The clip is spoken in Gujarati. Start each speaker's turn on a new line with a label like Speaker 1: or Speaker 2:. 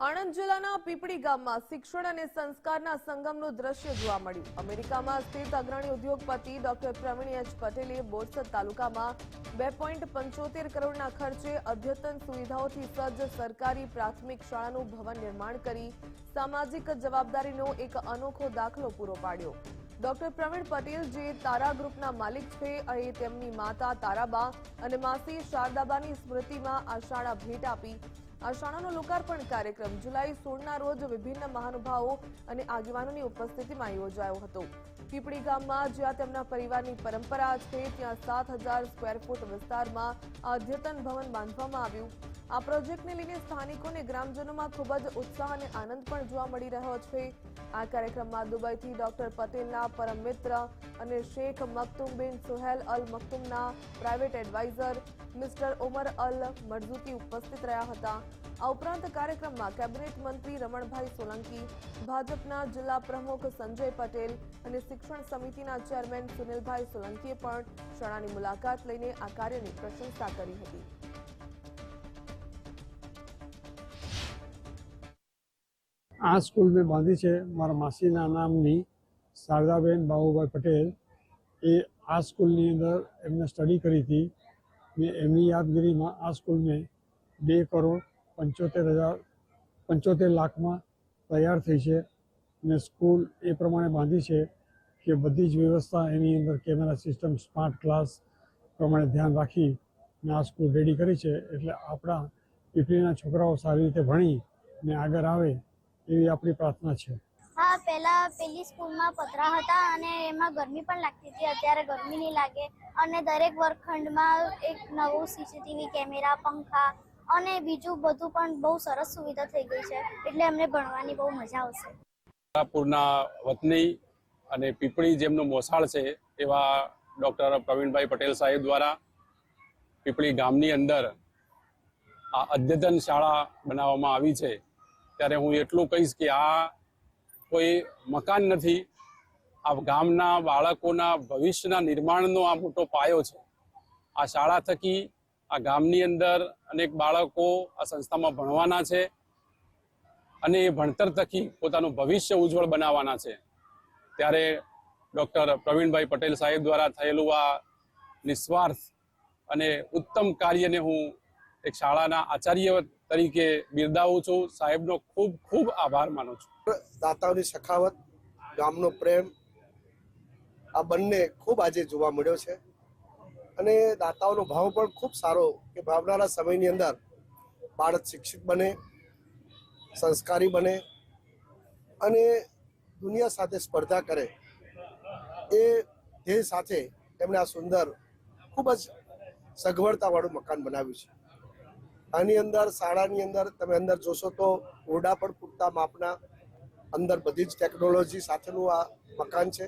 Speaker 1: આણંદ જિલ્લાના પીપળી ગામમાં શિક્ષણ અને સંસ્કારના સંગમનું દ્રશ્ય જોવા મળ્યું. અમેરિકામાં સ્થિત અગ્રણી ઉદ્યોગપતિ ડોક્ટર પ્રવીણ એચ પટેલે બોરસદ તાલુકામાં બે પંચોતેર કરોડના ખર્ચે અદ્યતન સુવિધાઓથી સજ્જ સરકારી પ્રાથમિક શાળાનું ભવન નિર્માણ કરી સામાજિક જવાબદારીનો એક અનોખો દાખલો પૂરો પાડ્યો. ડોક્ટર પ્રવીણ પટેલ જે તારા ગ્રુપના માલિક છે અને તેમની માતા તારાબા અને માસી શારદાબાની સ્મૃતિમાં આ શાળા ભેટ આપી આ શાળાનો લોકાર્પણ કાર્યક્રમ જુલાઈ સોળના રોજ વિભિન્ન મહાનુભાવો અને આગેવાનોની ઉપસ્થિતિમાં યોજાયો હતો. પીપળી ગામમાં જ્યાં તેમના પરિવારની પરંપરા છે, ત્યાં સાત હજાર સ્ક્વેર ફૂટ વિસ્તારમાં અદ્યતન ભવન બાંધવામાં આવ્યું. આ પ્રોજેક્ટને લઈને સ્થાનિકોને ગ્રામજનોમાં ખૂબ જ ઉત્સાહ અને આનંદ પણ જોવા મળી રહ્યો છે. આ કાર્યક્રમમાં દુબઈથી ડોક્ટર પટેલના પરમ મિત્ર અને Sheikh Maktoum bin Suhail al મખતુમના private adviser, mister Omar al Marzooqi ઉપસ્થિત રહ્યા હતા. આ ઉપરાંત કાર્યક્રમમાં કેબિનેટ મંત્રી રમણભાઈ સોલંકી, ભાજપના જિલ્લા પ્રમુખ સંજય પટેલ અને શિક્ષણ સમિતિના ચેરમેન સુનિલભાઈ સોલંકીએ પણ શાળાની મુલાકાત લઈને આ કાર્યની પ્રશંસા કરી હતી.
Speaker 2: આ સ્કૂલ મેં બાંધી છે. મારા માસીના નામની શારદાબેન બાબુભાઈ પટેલ. એ આ સ્કૂલની અંદર એમને સ્ટડી કરી હતી ને એમની યાદગીરીમાં આ સ્કૂલ મેં બે કરોડ પંચોતેર હજાર, પંચોતેર લાખમાં તૈયાર થઈ છે ને સ્કૂલ એ પ્રમાણે બાંધી છે કે બધી જ વ્યવસ્થા એની અંદર કેમેરા સિસ્ટમ, સ્માર્ટ ક્લાસ પ્રમાણે ધ્યાન રાખી ને આ સ્કૂલ રેડી કરી છે. એટલે આપણા પીપળીના છોકરાઓ સારી રીતે ભણી ને આગળ આવે એવી આપણી પ્રાર્થના છે.
Speaker 3: હા, પહેલા પેલી સ્કૂલમાં પતરા હતા અને એમાં ગરમી પણ લાગતી હતી. અત્યારે ગરમી નહીં લાગે. અને દરેક વર્ગખંડમાં એક નવું સીસીટીવી કેમેરા, પંખા અને બીજું બધું પણ બહુ સરસ સુવિધા થઈ ગઈ છે, એટલે અમને ભણવાની બહુ મજા આવશે.
Speaker 4: પૂરના વતની અને પીપળી જેમનું મોસાળ છે, એવા ડૉક્ટર પ્રવીણભાઈ પટેલ સાહેબ દ્વારા પીપળી ગામની અંદર આ અદ્યતન શાળા બનાવવામાં આવી છે. ત્યારે હું એટલું કહીશ કે આ કોઈ મકાન નથી, આ ગામના બાળકોના ભવિષ્યના નિર્માણનો આ મોટો પાયો છે. આ શાળા થકી આ ગામની અંદર અનેક બાળકો આ સંસ્થામાં ભણવાના છે અને એ ભણતર થકી પોતાનું ભવિષ્ય ઉજ્જવળ બનાવવાના છે. ત્યારે ડૉક્ટર પ્રવીણભાઈ પટેલ સાહેબ દ્વારા થયેલું આ નિસ્વાર્થ અને ઉત્તમ કાર્યને હું એક શાળાના આચાર્ય તરીકે બિરદાવું છું. સાહેબનો ખૂબ ખૂબ આભાર માનું છું.
Speaker 5: દાતાઓની સખાવત, ગામનો પ્રેમ, આ બંને ખૂબ આજે જોવા મળ્યો છે. અને દાતાઓનો ભાવ પણ ખૂબ સારો કે ભાવનારા સમયની અંદર બાળક શિક્ષિત બને, સંસ્કારી બને અને દુનિયા સાથે સ્પર્ધા કરે એ ધ્યેય સાથે એમણે આ સુંદર, ખૂબ જ સગવડતાવાળું મકાન બનાવ્યું છે. આની અંદર, શાળાની અંદર તમે અંદર જોશો તો ઓરડા પણ પૂરતા માપના, અંદર બધી જ ટેકનોલોજી સાથેનું આ મકાન છે.